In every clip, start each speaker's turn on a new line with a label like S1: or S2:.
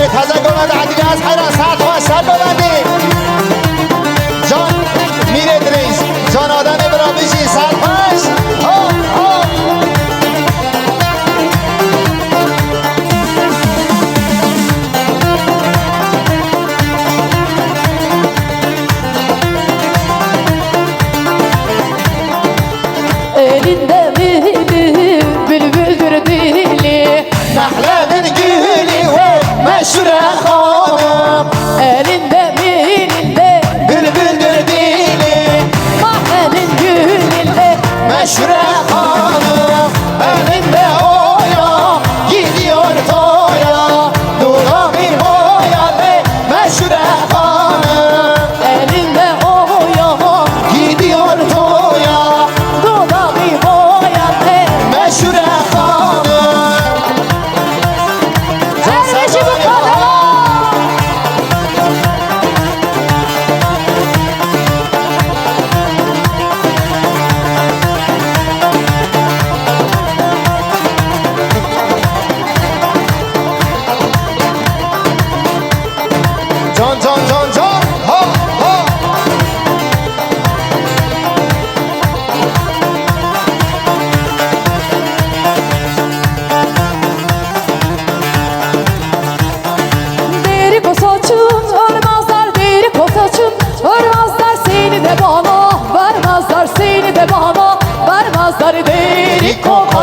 S1: سر تازه گمد عدیگه از حیران ساعت ها سر ببندی جان میره دریز جان آدم برا بیشی سر پاش ها ها
S2: Elinde biri bülbüldür dili
S1: Nahlenin gülü ve
S2: 的红。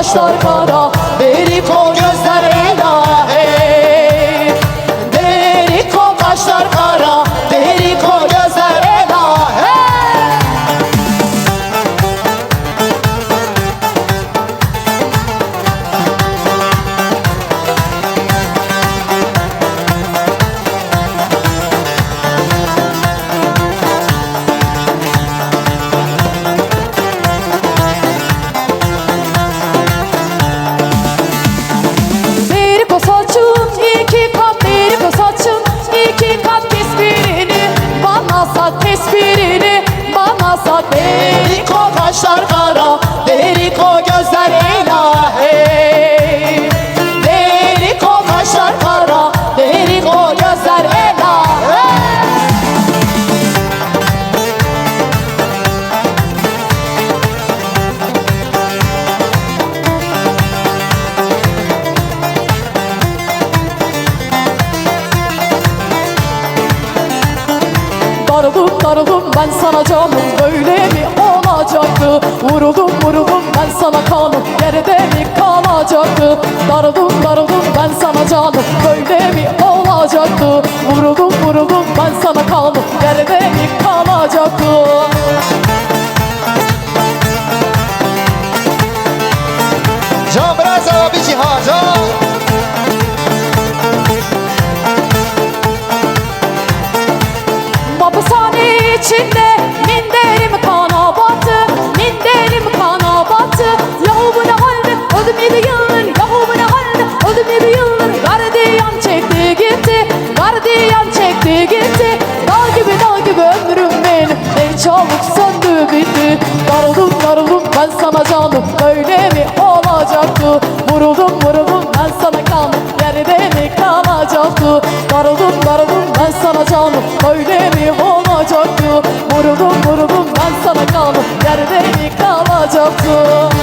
S2: সর্বদা sat tesbirini bana sat deri Darıldım darıldım ben sana canım. Böyle mi olacaktı? Vuruldum vuruldum ben sana kanım. Yerde mi kalacaktı? Darıldım darıldım ben sana canım. Böyle mi olacaktı? Vuruldum vuruldum ben sana kanım. Yerde mi kalacaktı?
S1: Can biraz abi cihaca
S2: içinde minderim kana battı Minderim kana battı Yahu bu ne halde öldüm yedi yıldır Yahu bu ne halde öldüm yedi yıldır. Gardiyan çekti gitti Gardiyan çekti gitti. Dağ gibi dağ gibi ömrüm benim. Ne çabuk söndü bitti. Darıldım darıldım ben sana canım. Böyle mi olacaktı? Vuruldum vuruldum ben sana kanım Yerde mi kalacaktı? Darıldım darıldım ben sana canım. Böyle kalacaktı Vuruldum vuruldum ben sana kaldım. Yer beni kalacaktı